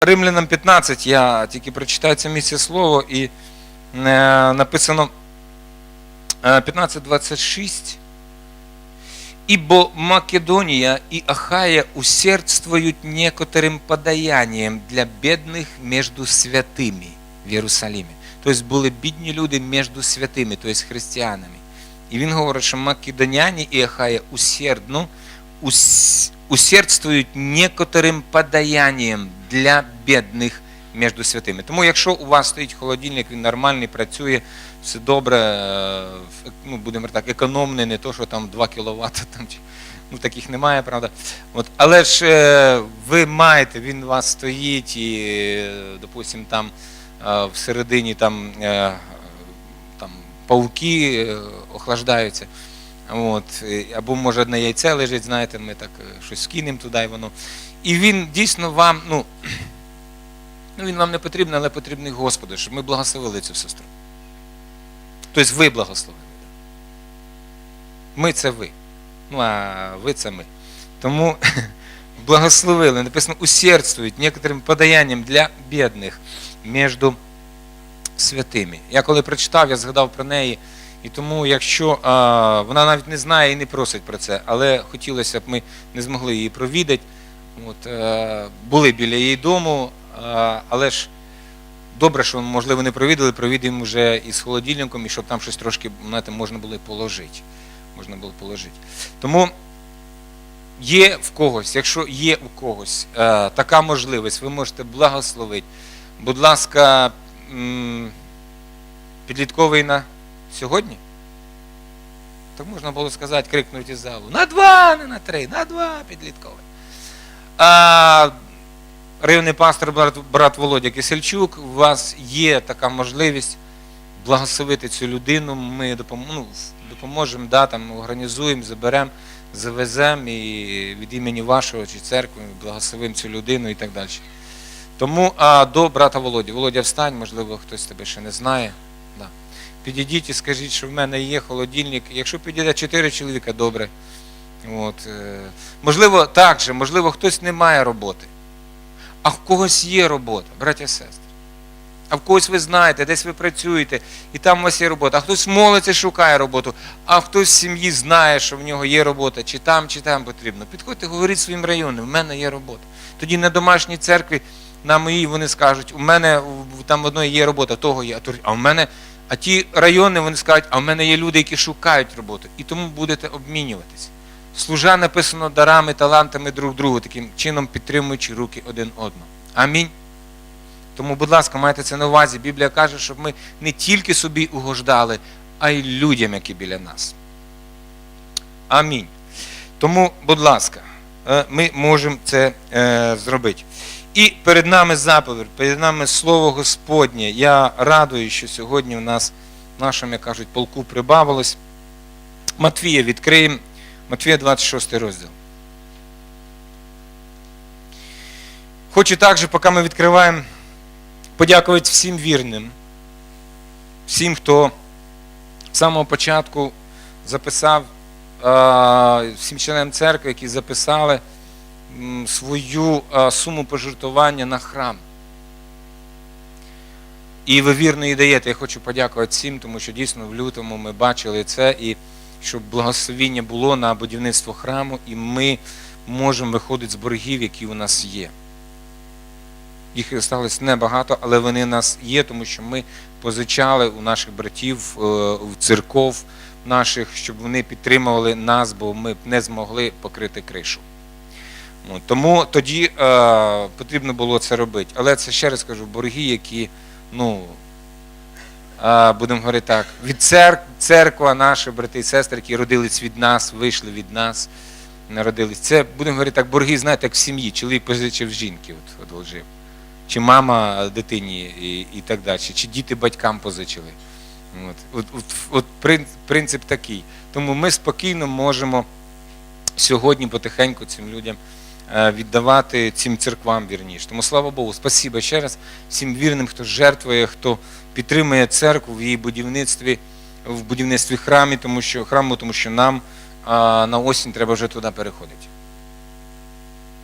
Римлянам 15 я тільки прочитаю це місце слово, і е, написано е, 15.26. Ибо Македония и Ахая усердствуют некоторым подаянием для бедных между святыми в Єрусалимі. Тобто були бідні люди між святими, тобто християнами. І він говорить, що македоняні і Ахая усердно ус- усердствують некоторим подаянием для бідних між святими. Тому якщо у вас стоїть холодильник, він нормальний, працює, все добре, е, ну, будемо так, економний, не то, що там 2 кВт, там, ну таких немає, правда. От, але ж е, ви маєте, він у вас стоїть і, допустим, там е, всередині там, там пауки охлаждаються. От, або може одне яйце лежить, знаєте, ми так е, щось скинемо туди і воно. І він дійсно вам, ну, ну він вам не потрібен, але потрібний Господу, щоб ми благословили цю сестру. Тобто ви благословили. Ми це ви. Ну, а ви це ми. Тому благословили. Написано, усердствують некоторим подаянням для бідних між святими. Я коли прочитав, я згадав про неї. І тому, якщо а, вона навіть не знає і не просить про це, але хотілося б ми не змогли її провідати. От, е, були біля її дому, е, але ж добре, що можливо не провідали, провідуємо вже із холодильником, і щоб там щось трошки знаєте, можна було положити. Можна було положити. Тому є в когось, якщо є у когось е, така можливість, ви можете благословити. Будь ласка, підлітковий на сьогодні? Так можна було сказати, крикнути із залу. На два, не на три, на два підлітковий. А, районний пастор брат, брат Володя Кисельчук, у вас є така можливість благословити цю людину. Ми допом, ну, допоможемо, да, там, організуємо, заберемо, завеземо і від імені вашого чи церкви благословимо цю людину і так далі. Тому а, до брата Володі. Володя, встань, можливо, хтось тебе ще не знає. Підійдіть і скажіть, що в мене є холодильник. Якщо підійде чотири чоловіка, добре. От, е, можливо, так же, можливо, хтось не має роботи. А в когось є робота, браття і сестри. А в когось ви знаєте, десь ви працюєте, і там у вас є робота. А хтось молиться, шукає роботу, а хтось в сім'ї знає, що в нього є робота, чи там, чи там потрібно. Підходьте, говоріть своїм районам, в мене є робота. Тоді на домашній церкві, на моїй, вони скажуть, у мене там в одної є робота, того є, а в мене. А ті райони вони скажуть, а в мене є люди, які шукають роботу. І тому будете обмінюватись. Служа написано дарами, талантами друг другу, таким чином підтримуючи руки один одного. Амінь. Тому, будь ласка, майте це на увазі. Біблія каже, щоб ми не тільки собі угождали, а й людям, які біля нас. Амінь. Тому, будь ласка, е, ми можемо це е, зробити. І перед нами заповідь, перед нами Слово Господнє. Я радую, що сьогодні у нас в нашому, як кажуть, полку прибавилось. Матвія відкриємо. Матвія 26 розділ. Хочу також, поки ми відкриваємо, подякувати всім вірним, всім, хто з самого початку записав, всім членам церкви, які записали свою суму пожертвування на храм. І ви вірно її даєте. Я хочу подякувати всім, тому що дійсно в лютому ми бачили це, і щоб благословіння було на будівництво храму, і ми можемо виходити з боргів, які у нас є. Їх залишилось небагато, але вони у нас є, тому що ми позичали у наших братів, е, в церков наших, щоб вони підтримували нас, бо ми б не змогли покрити кришу. Ну, Тому тоді е, потрібно було це робити. Але це ще раз кажу, борги, які, ну, е, будемо говорити так, від церк, церква, наші брати і сестри, які родились від нас, вийшли від нас, народились. Це, будемо говорити так, борги, знаєте, як в сім'ї. Чоловік позичив жінки, от, одолжив. Чи мама дитині і, і так далі, чи діти батькам позичили. От, от, от, от прин- принцип такий. Тому ми спокійно можемо сьогодні потихеньку цим людям віддавати цим церквам вірніше. Тому слава Богу, спасибо ще раз всім вірним, хто жертвує, хто підтримує церкву в її будівництві, в будівництві храмі, тому що храму, тому що нам а, на осінь треба вже туди переходити.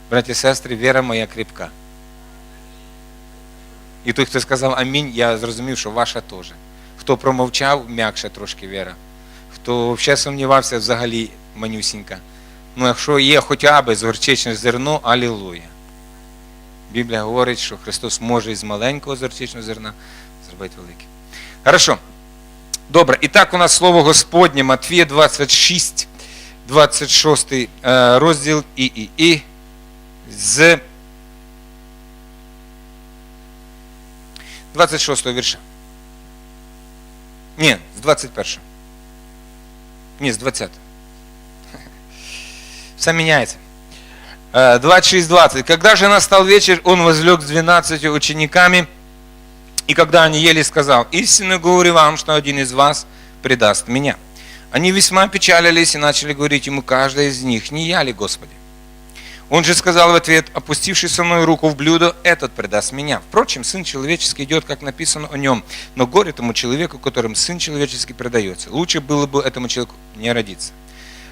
Браті і сестри, віра моя кріпка. І той, хто сказав амінь, я зрозумів, що ваша теж. Хто промовчав, м'якша трошки віра. Хто взагалі сумнівався, взагалі манюсінька. Ну, якщо є хоча б з зерно, алілуя. Біблія говорить, що Христос може із маленького з горчичного зерна зробити велике. Хорошо. Добре, і так у нас слово Господнє, Матвія 26, 26 е, розділ і, і, і з 26 вірша. Ні, з 21. Ні, з 20. Все меняется. Э, 26.20. Когда же настал вечер, он возлег с 12 учениками, и когда они ели, сказал, «Истинно говорю вам, что один из вас предаст меня». Они весьма печалились и начали говорить ему, каждый из них, «Не я ли, Господи?» Он же сказал в ответ, опустивший со мной руку в блюдо, этот предаст меня. Впрочем, Сын Человеческий идет, как написано о нем, но горе тому человеку, которым Сын Человеческий предается. Лучше было бы этому человеку не родиться.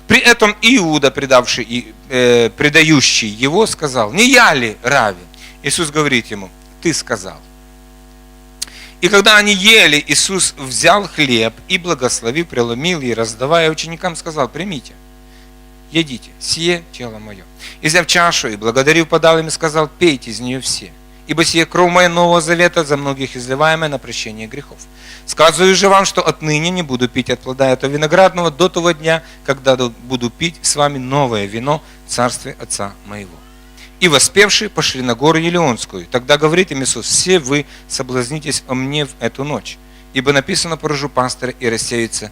При этом Иуда, предавший, э, предающий его, сказал, не я ли, Рави? Иисус говорит ему, ты сказал. И когда они ели, Иисус взял хлеб и, благословив, преломил и, раздавая ученикам, сказал, примите, едите, сие тело мое. И взяв чашу, и благодарив, подал им и сказал, пейте из нее все. Ибо сие кровь моя Нового Завета, за многих изливаемая на прощение грехов. Сказываю же вам, что отныне не буду пить от плода этого виноградного до того дня, когда буду пить с вами новое вино в царстве Отца моего. И воспевшие пошли на гору Елеонскую. Тогда говорит им Иисус, все вы соблазнитесь о мне в эту ночь. Ибо написано, поражу пастыря и рассеются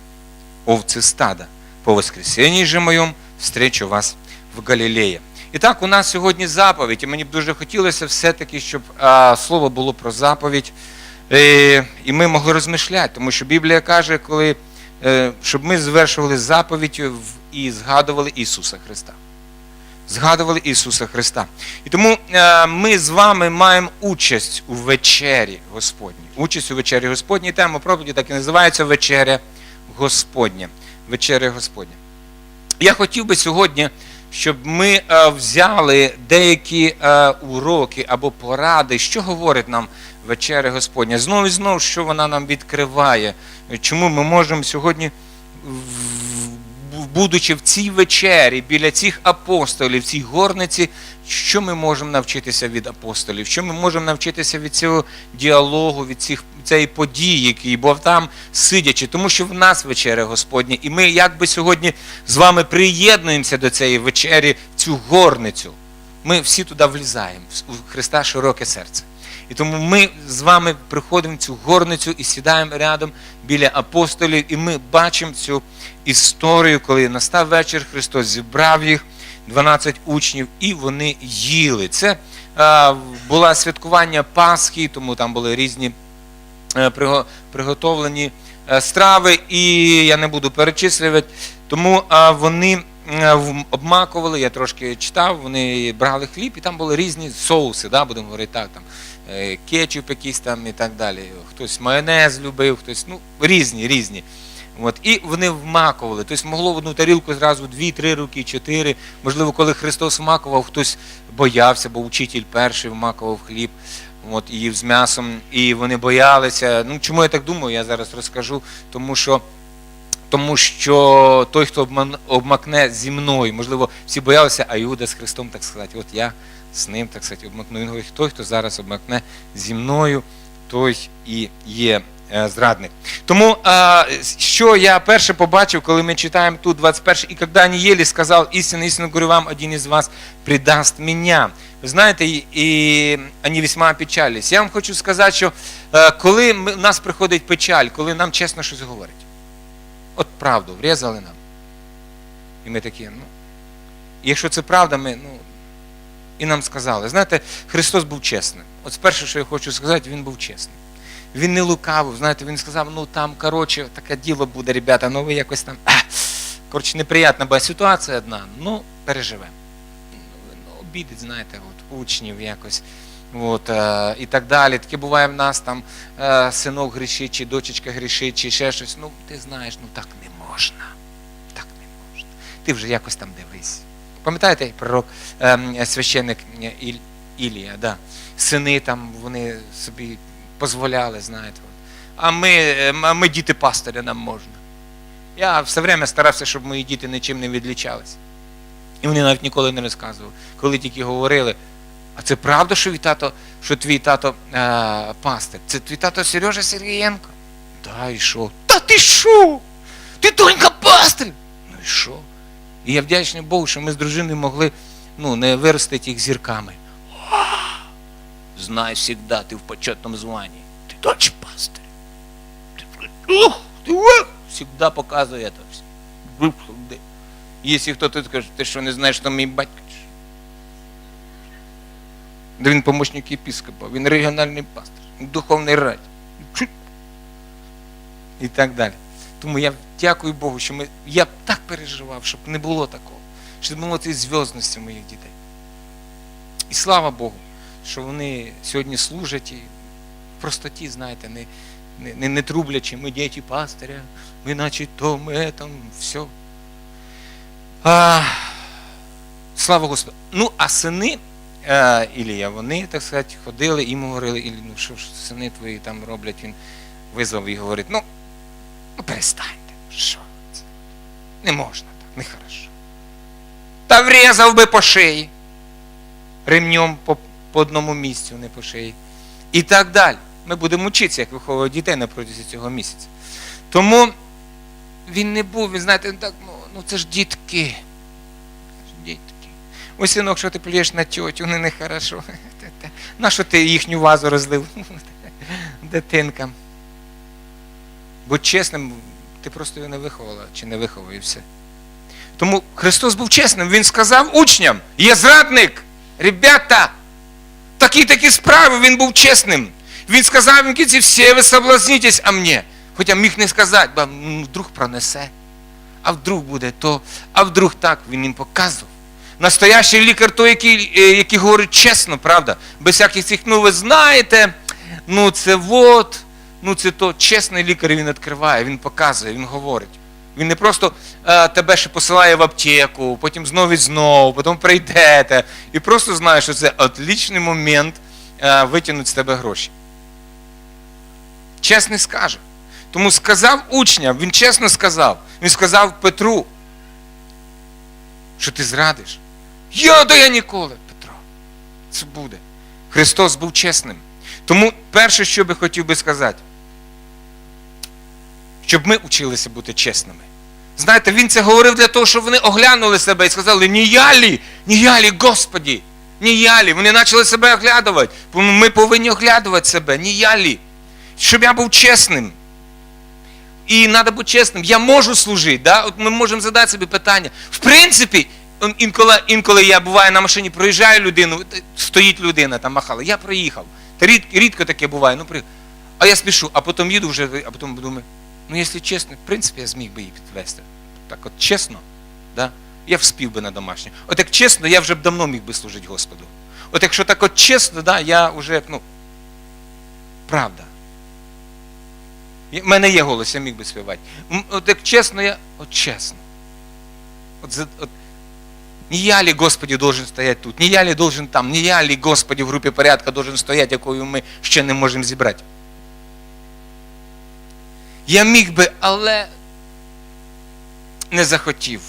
овцы стада. По воскресенье же моем встречу вас в Галілеї. І так, у нас сьогодні заповідь, і мені б дуже хотілося все-таки, щоб а, слово було про заповідь, е, І ми могли розмишляти, тому що Біблія каже, коли, е, щоб ми звершували заповідь і згадували Ісуса Христа. Згадували Ісуса Христа. І тому е, ми з вами маємо участь у вечері Господній. Участь у вечері Господній. Тема проповіді так і називається Вечеря Господня. Вечеря Господня. Я хотів би сьогодні, щоб ми е, взяли деякі е, уроки або поради, що говорить нам вечеря Господня. Знову і знову, що вона нам відкриває, чому ми можемо сьогодні, будучи в цій вечері, біля цих апостолів, в цій горниці, що ми можемо навчитися від апостолів, що ми можемо навчитися від цього діалогу, від цих, цієї події, який був там сидячи, тому що в нас вечеря Господня, і ми якби сьогодні з вами приєднуємося до цієї вечері, в цю горницю. Ми всі туди влізаємо, у Христа широке серце. І тому ми з вами приходимо в цю горницю і сідаємо рядом біля апостолів, і ми бачимо цю історію, коли настав вечір, Христос зібрав їх, 12 учнів, і вони їли. Це е, було святкування Пасхи, тому там були різні е, приго- приготовлені е, страви, і я не буду перечислювати. Тому е, вони е, обмакували, я трошки читав, вони брали хліб, і там були різні соуси, да, будемо говорити так, там кетчуп якийсь там і так далі. Хтось майонез любив, хтось, ну, різні, різні. От, і вони вмакували. Тобто могло в одну тарілку зразу дві-три руки, чотири. Можливо, коли Христос вмакував, хтось боявся, бо учитель перший вмакував хліб от, і з м'ясом, і вони боялися. Ну, чому я так думаю, я зараз розкажу. Тому що, тому що той, хто обмакне зі мною, можливо, всі боялися, а Іуда з Христом, так сказати, от я з ним, так сказати, обмакну. Він говорить, той, хто зараз обмакне зі мною, той і є е, зрадник. Тому що я перше побачив, коли ми читаємо тут 21 і коли вони єлі, сказав, істинно, істинно говорю вам, один із вас предаст мене. Ви знаєте, і, і вони весьма печались. Я вам хочу сказати, що е, коли в нас приходить печаль, коли нам чесно щось говорять, от правду, врізали нам. І ми такі, ну, якщо це правда, ми, ну, і нам сказали. Знаєте, Христос був чесним. От перше, що я хочу сказати, він був чесним. Він не лукавив, знаєте, він сказав, ну там, коротше, таке діло буде, ребята, ну ви якось там. Коротше, неприятна була ситуація одна, ну, переживемо. Ну, обідить, знаєте, от, учнів якось. От, е, і так далі. Таке буває в нас там е, синок грішить, чи дочечка грішить, чи ще щось. Ну, ти знаєш, ну так не можна. Так не можна. Ти вже якось там дивись. Пам'ятаєте, пророк, ем, священник Іль, Ілія, да. сини там, вони собі дозволяли, знаєте. А ми, е, а ми діти пастиря, нам можна. Я все время старався, щоб мої діти нічим не відлічалися. І вони навіть ніколи не розказували. Коли тільки говорили, а це правда, що, твій тато, що твій тато е, пастир? Це твій тато Сережа Сергієнко? Та і що? Та ти що? Ти донька пастир! Ну і що? І я вдячний Богу, що ми з дружиною могли ну, не виростити їх зірками. Знай завжди, ти в почетному званні. Ти дочь пастиря. Ти, ух, ти ух, показує це все. Якщо хто тут каже, ти що не знаєш, що мій батько? Да він помощник єпископа, він регіональний пастор, духовний раді. Чу. І так далі. Тому я дякую Богу, що ми. Я так переживав, щоб не було такого, щоб не було цієї зв'язності моїх дітей. І слава Богу, що вони сьогодні служать і в простоті, знаєте, не, не, не, не трублячи, ми діти пастиря, ми наче то, ми там, все. А, слава Господу. Ну, а сини е, Ілія, вони, так сказати, ходили йому говорили, Ілі, ну що ж сини твої там роблять, він визвав і говорить, ну, ну перестаньте, що? Не можна так, не хорошо. Та врізав би по шиї. Ремнем по, по одному місцю, не по шиї. І так далі. Ми будемо вчитися, як виховувати дітей на протязі цього місяця. Тому він не був, він знаєте, так, ну, ну це ж дітки. Дітки. Ось синок, що ти плюєш на тьотю, не нехорошо. На що ти їхню вазу розлив? Дитинкам. Будь чесним, ти просто його не виховала чи не виховав. Тому Христос був чесним, Він сказав учням, є зрадник, ребята, такі такі справи, він був чесним. Він сказав їм кінці, всі ви соблазнитесь а мені. Хоча міг не сказати, бо ну, вдруг пронесе, а вдруг буде то, а вдруг так, він їм показував. Настоящий лікар той, який, е, який говорить чесно, правда, без всяких цих, ну ви знаєте, ну це вот, ну це то. Чесний лікар він відкриває, він показує, він говорить. Він не просто е, тебе ще посилає в аптеку, потім знову і знову, потім прийдете. І просто знає, що це отличний момент е, витягнути з тебе гроші. Чесний скаже. Тому сказав учням, він чесно сказав, він сказав Петру, що ти зрадиш. Я да я ніколи, Петро. Це буде. Христос був чесним. Тому перше, що би хотів би сказати, щоб ми вчилися бути чесними. Знаєте, він це говорив для того, щоб вони оглянули себе і сказали, ні я ні я лі, Господі, ні я. Вони почали себе оглядувати. Ми повинні оглядувати себе, ні я. Щоб я був чесним. І треба бути чесним. Я можу служити. Да? От ми можемо задати собі питання. В принципі, інколи, інколи я буваю на машині, проїжджаю людину, стоїть людина там махала. Я проїхав. Та рід, рідко таке буває. Ну, при... А я спішу, а потім їду вже, а потім думаю, ну якщо чесно, в принципі, я зміг би її підвести. Так от чесно, да? я вспів би на домашнє. От як чесно, я вже б давно міг би служити Господу. От якщо так от чесно, да, я вже, ну, правда. У мене є голос, я міг би співати. От як чесно, я. От чесно. От, от, не я ли, Господи, должен стояти тут, не я ли должен там, не я ли, Господи, в групі порядка должен стояти, якою ми ще не можемо зібрати. Я міг би, але не захотів.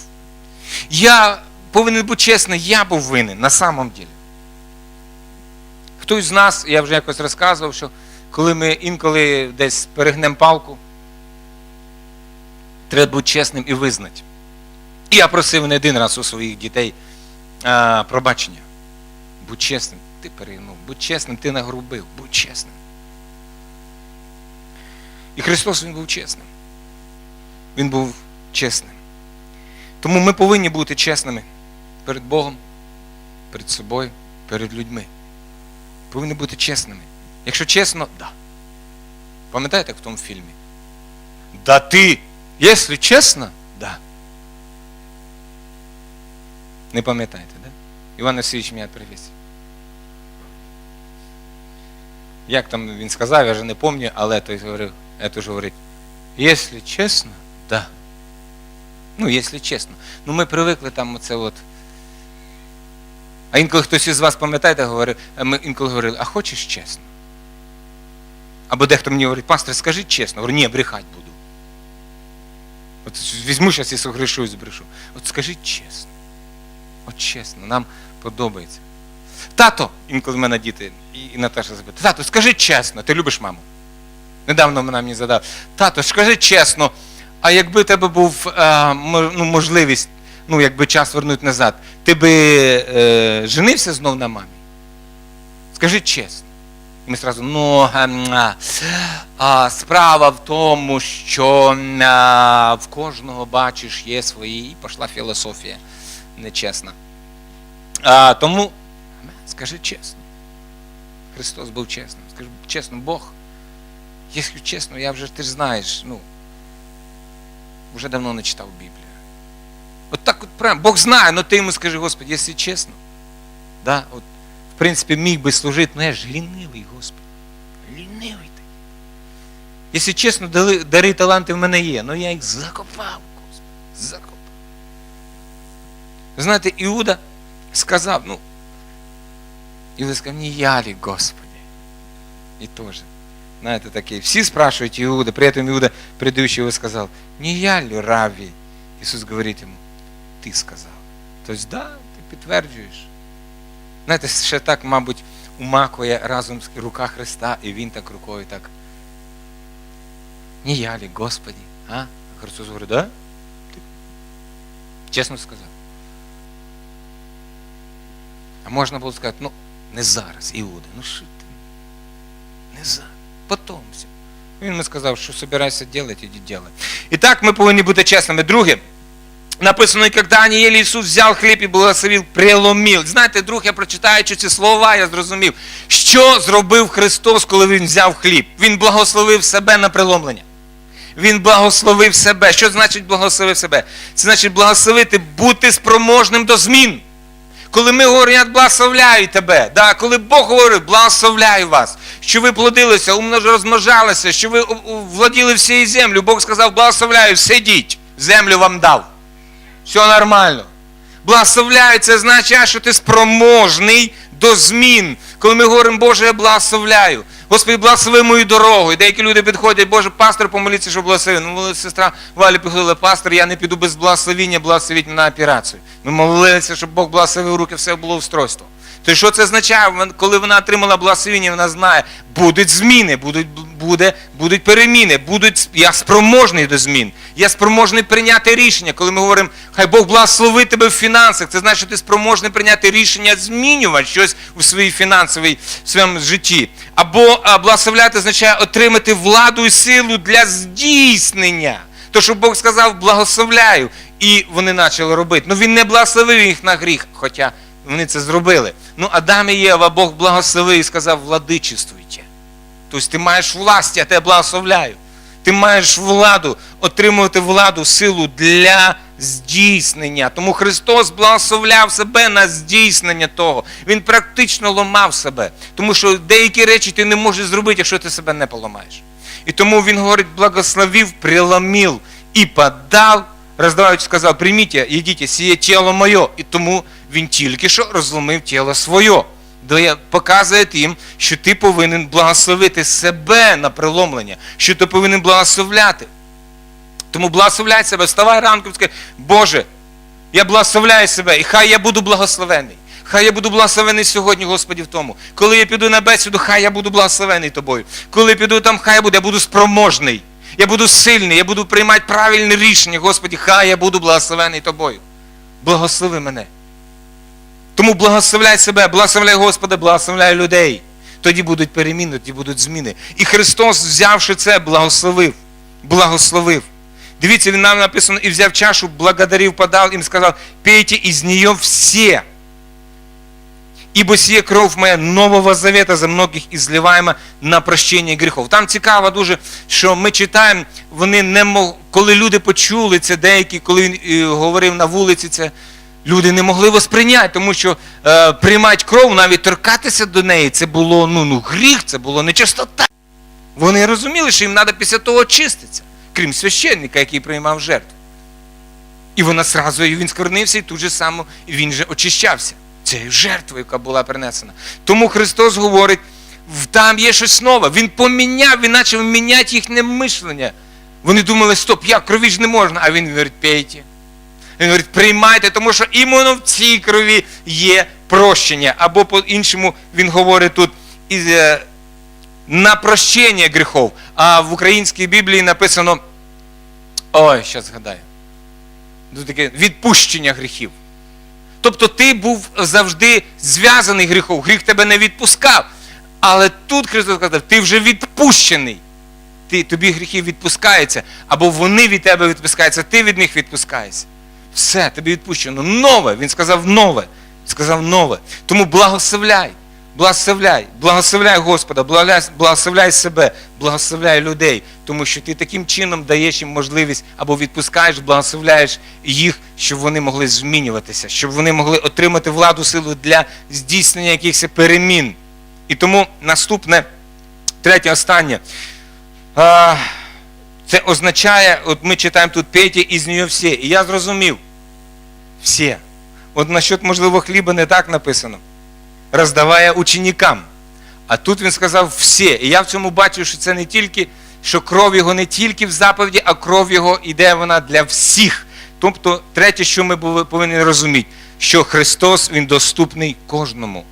Я повинен бути чесний, я був винен на самом ділі. Хтось з нас, я вже якось розказував, що коли ми інколи десь перегнемо палку, треба бути чесним і визнати. І я просив не один раз у своїх дітей а, пробачення. Будь чесним, ти перегнув, будь чесним, ти нагрубив, будь чесним. І Христос Він був чесним. Він був чесним. Тому ми повинні бути чесними перед Богом, перед собою, перед людьми. Повинні бути чесними. Якщо чесно, да. Пам'ятаєте, як в тому фільмі? Да ти, якщо чесно, да. Не пам'ятаєте, да? Іван Васильович мене привіз. Як там він сказав, я вже не пам'ятаю, але той говорив, я теж говорить, якщо чесно, да. Ну, якщо чесно. Ну ми привикли там оце от. А інколи хтось із вас пам'ятаєте, говорив, ми інколи говорили, а хочеш чесно? Або дехто мені говорить, пастор, скажи чесно, говорю, ні, брехать буду. От візьму зараз і согрешу і збрешу. От скажи чесно. От чесно, нам подобається. Тато, інколи в мене діти, і, Наташа запитує, тато, скажи чесно, ти любиш маму? Недавно вона мені задала, тато, скажи чесно, а якби у тебе був е, ну, можливість, ну, якби час вернути назад, ти би е, женився знов на мамі? Скажи чесно. І ми сразу, ну, а, а, справа в тому, що а, в кожного, бачиш, є свої, і пішла філософія нечесна. А, тому, скажи чесно. Христос був чесним. Скажи чесно, Бог, якщо чесно, я вже, ти ж знаєш, ну, вже давно не читав Біблію. От так от прям, Бог знає, але ти йому скажи, Господи, якщо чесно, да, от, в принципі, міг би служити, але я ж лінивий, Господи. Лінивий ти. Якщо чесно, дали- дари таланти в мене є, але я їх закопав, Господи. Закопав. Знаєте, Іуда сказав, ну, Іуда сказав, не я ли, Господи. І теж. Знаєте, такий, всі спрашивают Иуда, при этом Иуда, предающий его, сказал, не я ли Раві? Ісус говорить йому, ти сказав. Тобто, да, ти підтверджуєш. Знаєте, ще так, мабуть, умакує разом з рука Христа, і він так рукою так. Не я ли, Господи? А? Христос говорить, да? Ти чесно сказав. А можна було сказати, ну, не зараз, Іуда, ну що ти? Не зараз. Потом все. Він мені сказав, що собирайся робити, іди делай. І так ми повинні бути чесними. Друге, написано, і коли они Ісус взяв хліб і благословив, преломив. Знаєте, друг, я прочитаючи ці слова, я зрозумів, що зробив Христос, коли Він взяв хліб. Він благословив себе на преломлення. Він благословив себе. Що значить благословив себе? Це значить благословити, бути спроможним до змін. Коли ми говоримо, благословляю тебе, да, коли Бог говорить, благословляю вас, що ви плодилися, умнож розмножалися, що ви владіли всією землю, Бог сказав, благословляю, сидіть, землю вам дав. Все нормально. Благословляю, це означає, що ти спроможний до змін. Коли ми говоримо, Боже, я благословляю. Господи, благослови мою дорогу. І деякі люди підходять, Боже, пастор, помоліться, щоб благословив. Ну, сестра Валі підходила, пастор, я не піду без благословіння, благословіть мене на операцію. Ми молилися, щоб Бог благословив руки, все було устройство. То що це означає? Коли вона отримала благословіння, вона знає, будуть зміни, будуть, буде, будуть переміни, будуть, я спроможний до змін. Я спроможний прийняти рішення. Коли ми говоримо, хай Бог благословить тебе в фінансах, це значить, що ти спроможний прийняти рішення змінювати щось у своїй фінансовій в своєму житті. Або благословляти означає отримати владу і силу для здійснення. То, що Бог сказав, благословляю, і вони почали робити. Ну він не благословив їх на гріх, хоча вони це зробили. Ну, Адам і Єва, Бог благословив і сказав, владичествуйте. Тобто ти маєш власть, я тебе благословляю. Ти маєш владу, отримувати владу, силу для здійснення. Тому Христос благословляв себе на здійснення того. Він практично ламав себе. Тому що деякі речі ти не можеш зробити, якщо ти себе не поламаєш. І тому він говорить, благословив, преломив і подав, роздаваючи, сказав, прийміть, їдіть, сіє тіло моє. І тому він тільки що розломив тіло своє. Показує їм, що ти повинен благословити себе на преломлення, що ти повинен благословляти. Тому благословляй себе, вставай ранку і скажи, Боже, я благословляю себе, і хай я буду благословений. Хай я буду благословений сьогодні, Господі, в тому. Коли я піду на бесіду, хай я буду благословений тобою. Коли я піду там, хай я буду, я буду спроможний. Я буду сильний, я буду приймати правильне рішення, Господі, хай я буду благословений тобою. Благослови мене. Тому благословляй себе, благословляй Господа, благословляй людей. Тоді будуть переміни, тоді будуть зміни. І Христос, взявши це, благословив. Благословив. Дивіться, він нам написано, і взяв чашу, благодарив, подав, і сказав, пейте із нее все. Ибо сіє кров моя нового завета за многих ізливаємо на прощення гріхов. Там цікаво дуже, що ми читаємо, вони не мог, коли люди почули це, деякі, коли він е, говорив на вулиці це, люди не могли восприйняти, тому що е, приймати кров, навіть торкатися до неї, це було ну, ну, гріх, це було нечистота. Вони розуміли, що їм треба після того очиститися, крім священника, який приймав жертву. І вона сразу, і він скорнився, і тут же само він же очищався цією жертвою, яка була принесена. Тому Христос говорить, там є щось нове. Він поміняв, він почав міняти їхнє мишлення. Вони думали, стоп, як крові ж не можна. А він говорить, пейте. Він говорить, приймайте, тому що іменно в цій крові є прощення. Або по-іншому він говорить тут е, на прощення гріхов. А в українській Біблії написано. Ой, зараз згадаю. Тут таке відпущення гріхів. Тобто ти був завжди зв'язаний гріхом, гріх тебе не відпускав. Але тут Христос сказав, ти вже відпущений. Ти, тобі гріхи відпускаються, або вони від тебе відпускаються, ти від них відпускаєшся. Все, тобі відпущено. Нове. Він сказав нове. Сказав нове. Тому благословляй, благословляй, благословляй Господа, благословляй, себе, благословляй людей, тому що ти таким чином даєш їм можливість або відпускаєш, благословляєш їх, щоб вони могли змінюватися, щоб вони могли отримати владу силу для здійснення якихось перемін. І тому наступне, третє, останнє. Це означає, от ми читаємо тут Петі із нього всі. І я зрозумів. Всі. От насчет, можливо, хліба не так написано. Роздаває ученикам. А тут він сказав всі. І я в цьому бачу, що це не тільки, що кров його не тільки в заповіді, а кров його іде вона для всіх. Тобто, третє, що ми повинні розуміти, що Христос Він доступний кожному.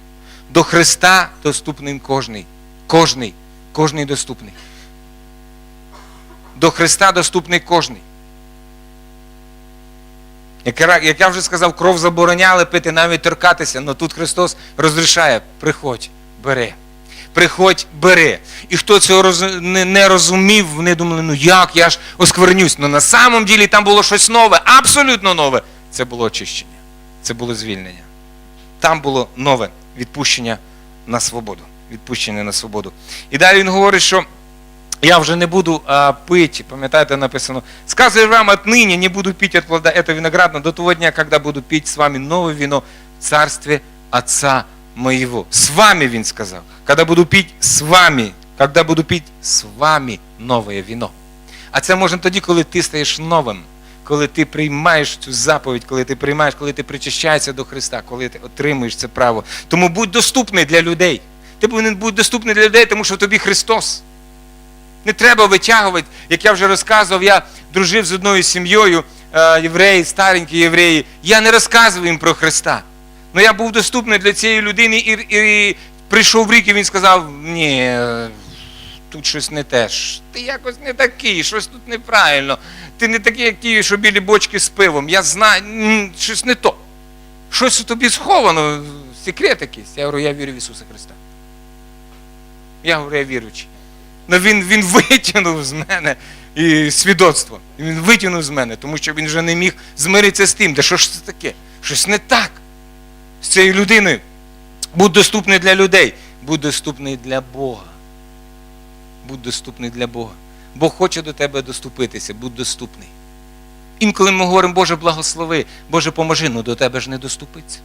До Христа доступний кожний. Кожний. Кожний доступний. До Христа доступний кожний. Як я- вже сказав, кров забороняли пити, навіть торкатися, але тут Христос розрішає, приходь, бери. Приходь, бери. І хто цього не розумів, вони думали, ну як, я ж осквернюсь. Ну на самом ділі там було щось нове, абсолютно нове. Це було очищення, це було звільнення. Там було нове відпущення на свободу. Відпущення на свободу. І далі він говорить, що я вже не буду а, пити, пам'ятаєте, написано, сказываю вам отныне, не буду пить от плода этого виноградного до того дня, когда буду пить с вами новое вино в царстве Отца моего. С вами, він сказав. Когда буду пить с вами, когда буду пить с вами новое вино. А це можна тоді, коли ти стаєш новим, коли ти приймаєш цю заповідь, коли ти приймаєш, коли ти причащаєшся до Христа, коли ти отримуєш це право. Тому будь доступний для людей. Ти повинен бути доступний для людей, тому що в тобі Христос. Не треба витягувати, як я вже розказував, я дружив з одною сім'єю, е, євреї, старенькі євреї. Я не розказував їм про Христа. Але я був доступний для цієї людини і, і прийшов рік, і він сказав: ні, тут щось не те. Ти якось не такий, щось тут неправильно. Ти не такий, як ті, що білі бочки з пивом. Я знаю, щось не то. Щось у тобі сховано, секрет якийсь. Я говорю, я вірю в Ісуса Христа. Я говорю, я віруючий. Ну він, він витягнув з мене і свідоцтво. Він витягнув з мене, тому що він вже не міг змиритися з тим, де що ж це таке? Щось не так з цією людиною. Будь доступний для людей, будь доступний для Бога. Будь доступний для Бога. Бог хоче до тебе доступитися, будь доступний. Інколи ми говоримо, Боже, благослови, Боже, поможи, ну до тебе ж не доступиться.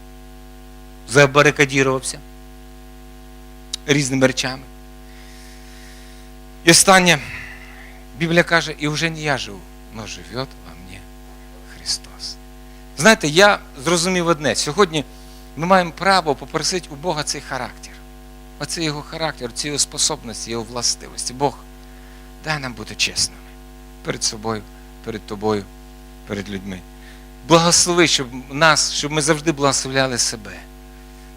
Забарикадірувався різними речами. І останнє, Біблія каже, і вже не я живу, но живет во мне Христос. Знаєте, я зрозумів одне. Сьогодні ми маємо право попросити у Бога цей характер. Оцей його характер, ці його способності, його властивості. Бог, дай нам бути чесними перед собою, перед тобою, перед людьми. Благослови, щоб нас, щоб ми завжди благословляли себе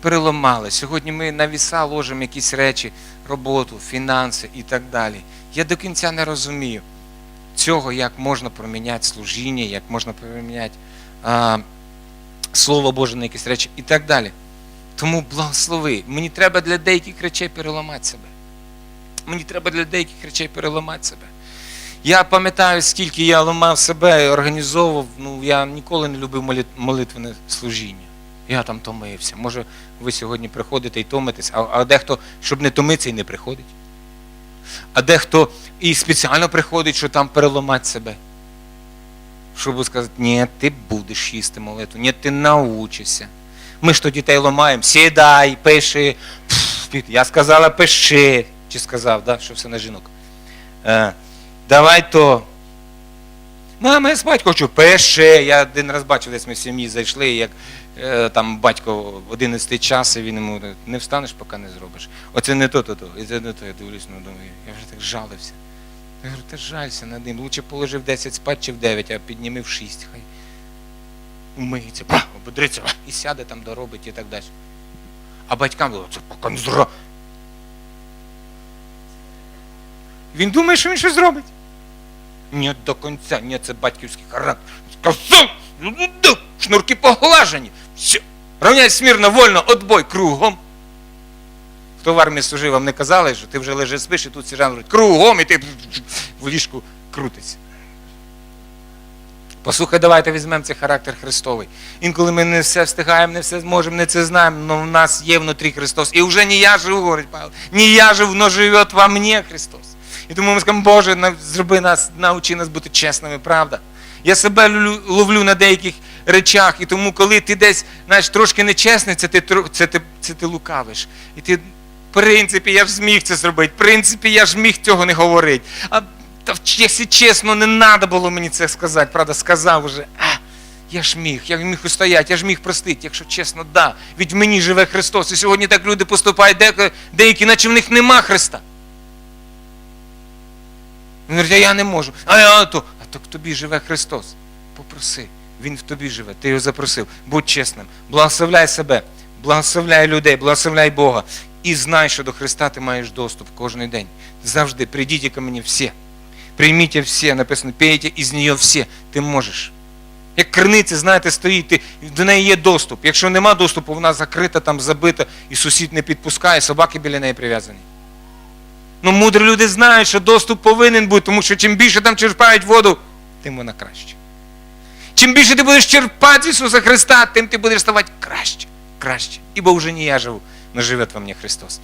переламали. Сьогодні ми на віса ложимо якісь речі, роботу, фінанси і так далі. Я до кінця не розумію цього, як можна проміняти служіння, як можна проміняти а, Слово Боже на якісь речі і так далі. Тому благослови. Мені треба для деяких речей переламати себе. Мені треба для деяких речей переламати себе. Я пам'ятаю, скільки я ламав себе і організовував, ну я ніколи не любив молит- молитвене служіння. Я там томився. Може, ви сьогодні приходите і томитесь, а, а дехто, щоб не томитися, і не приходить. А дехто і спеціально приходить, що там переламати себе. Щоб сказати, ні, ти будеш їсти молитву, ні, ти научишся. Ми ж то дітей ламаємо, сідай, пиши. Пф, я сказала, пиши. Чи сказав, да, що все на жінок. Е, давай то. Мама, я спать хочу. Пише. Я один раз бачив, десь ми в сім'ї зайшли, як там батько в 11 час, і він йому не встанеш, поки не зробиш. Оце не то, то, то. І це не то. Я дивлюсь, ну думаю, я вже так жалився. Я говорю, ти жалься над ним. Лучше положив 10 спать чи в 9, а підніми в 6. Хай умиється, ободриться і сяде там доробить і так далі. А батькам було, це поки не зро. Він думає, що він щось зробить. Ні, до кінця, ні, це батьківський характер. Сказав, ну, ну, шнурки поглажені. Все. Равняй смірно, вольно, отбой кругом. Хто в армії служив, вам не казали, що ти вже лежиш спиш, і тут сержант говорить, кругом, і ти в ліжку крутиться. Послухай, давайте візьмемо цей характер Христовий. Інколи ми не все встигаємо, не все зможемо, не це знаємо, але в нас є внутрі Христос. І вже не я живу, говорить Павло, не я живу, но живе во мені Христос. І тому ми скажемо, Боже, зроби нас, научи нас бути чесними, правда. Я себе ловлю на деяких речах, і тому, коли ти десь знаєш, трошки нечесний, це ти, це, ти, це ти лукавиш. І ти, в принципі, я ж зміг це зробити, в принципі, я ж міг цього не говорити. А та, якщо чесно, не треба було мені це сказати, правда, сказав уже. Я ж міг, я міг устояти, я ж міг простити, якщо чесно, да. Від мені живе Христос. І сьогодні так люди поступають, деякі, деякі наче в них нема Христа. Він говорить, а я не можу. А я то. А так тобі живе Христос. Попроси. Він в тобі живе. Ти його запросив. Будь чесним. Благословляй себе, благословляй людей, благословляй Бога. І знай, що до Христа ти маєш доступ кожен день. Завжди прийдіть ко мені всі. Прийміть всі, написано, пейте із нього всі. Ти можеш. Як криниця, знаєте, стоїть, ти, до неї є доступ. Якщо нема доступу, вона закрита, там забита, і сусід не підпускає, собаки біля неї прив'язані. Ну, мудрі люди знають, що доступ повинен бути, тому що чим більше там черпають воду, тим вона краще. Чим більше ти будеш черпати Ісуса Христа, тим ти будеш ставати краще, краще. Ібо вже не я живу, но живе во мені Христос.